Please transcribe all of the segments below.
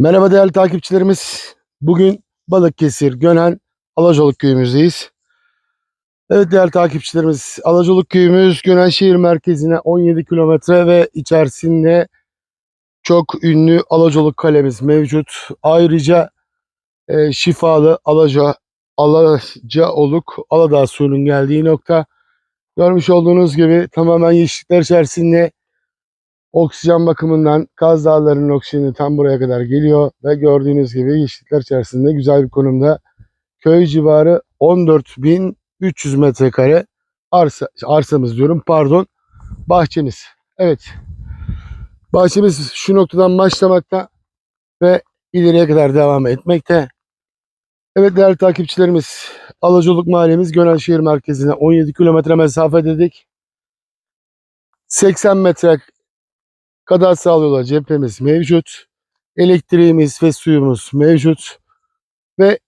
Merhaba değerli takipçilerimiz. Bugün Balıkesir, Gönen, Alacoluk köyümüzdeyiz. Evet değerli takipçilerimiz, Alacoluk köyümüz Gönen şehir merkezine 17 kilometre ve içerisinde çok ünlü Alacoluk kalemiz mevcut. Ayrıca e, şifalı Alaca, Alacaoluk, Aladağ suyunun geldiği nokta. Görmüş olduğunuz gibi tamamen yeşillikler içerisinde oksijen bakımından Kaz Dağları'nın oksijeni tam buraya kadar geliyor ve gördüğünüz gibi yeşillikler içerisinde güzel bir konumda köy civarı 14.300 metrekare arsa, arsamız diyorum pardon bahçemiz. Evet bahçemiz şu noktadan başlamakta ve ileriye kadar devam etmekte. Evet değerli takipçilerimiz Alacoluk mahallemiz Gönel şehir merkezine 17 kilometre mesafe dedik. 80 metre kadar sağlıyorlar cephemiz mevcut. Elektriğimiz ve suyumuz mevcut. Ve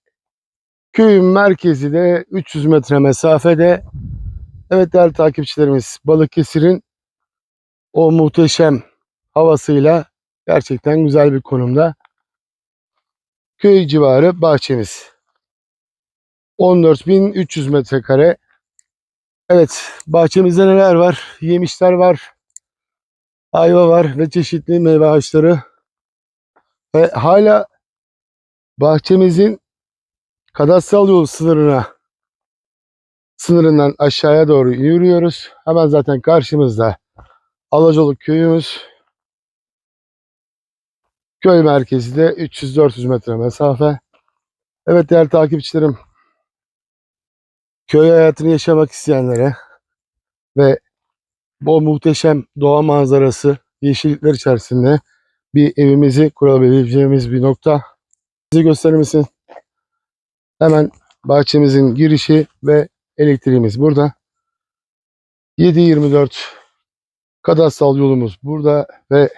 köyün merkezi de 300 metre mesafede. Evet değerli takipçilerimiz Balıkesir'in o muhteşem havasıyla gerçekten güzel bir konumda. Köy civarı bahçemiz. 14.300 metrekare. Evet bahçemizde neler var? Yemişler var ayva var ve çeşitli meyve ağaçları. Ve hala bahçemizin kadastral yol sınırına sınırından aşağıya doğru yürüyoruz. Hemen zaten karşımızda Alacoluk köyümüz. Köy merkezi de 300-400 metre mesafe. Evet değerli takipçilerim. Köy hayatını yaşamak isteyenlere ve bu muhteşem doğa manzarası, yeşillikler içerisinde bir evimizi kurabileceğimiz bir nokta. Bizi gösterir misin? Hemen bahçemizin girişi ve elektriğimiz burada. 7-24 kadastral yolumuz burada ve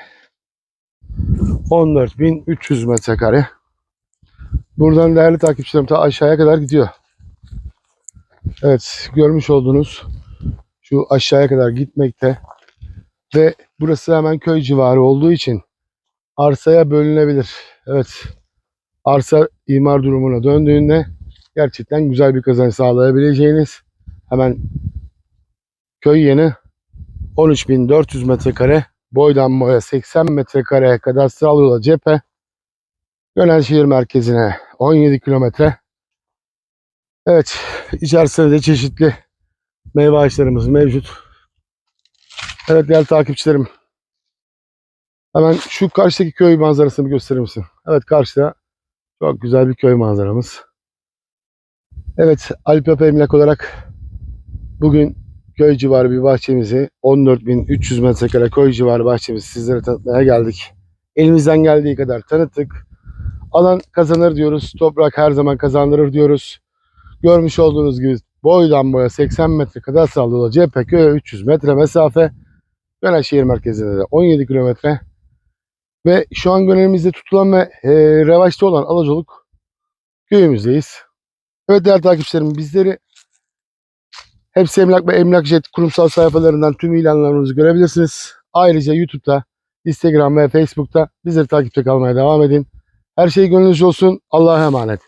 14.300 metrekare. Buradan değerli takipçilerim ta aşağıya kadar gidiyor. Evet görmüş olduğunuz şu aşağıya kadar gitmekte. Ve burası hemen köy civarı olduğu için arsaya bölünebilir. Evet. Arsa imar durumuna döndüğünde gerçekten güzel bir kazanç sağlayabileceğiniz hemen köy yeni 13.400 metrekare boydan boya 80 metrekare kadastral yola cephe Gönel şehir merkezine 17 kilometre Evet içerisinde de çeşitli meyve ağaçlarımız mevcut. Evet değerli takipçilerim. Hemen şu karşıdaki köy manzarasını gösterir misin? Evet karşıda çok güzel bir köy manzaramız. Evet Alp Yapı Emlak olarak bugün köy civarı bir bahçemizi 14.300 metrekare köy civarı bahçemizi sizlere tanıtmaya geldik. Elimizden geldiği kadar tanıttık. Alan kazanır diyoruz. Toprak her zaman kazandırır diyoruz. Görmüş olduğunuz gibi boydan boya 80 metre kadar sağlığı cephe köye 300 metre mesafe. Gönel şehir merkezinde de 17 kilometre. Ve şu an Gönel'imizde tutulan ve e, revaçta olan Alacoluk köyümüzdeyiz. Evet değerli takipçilerim bizleri hepsi Emlak ve Emlak Jet kurumsal sayfalarından tüm ilanlarımızı görebilirsiniz. Ayrıca YouTube'da, Instagram ve Facebook'ta bizleri takipte kalmaya devam edin. Her şey gönlünüzce olsun. Allah'a emanet.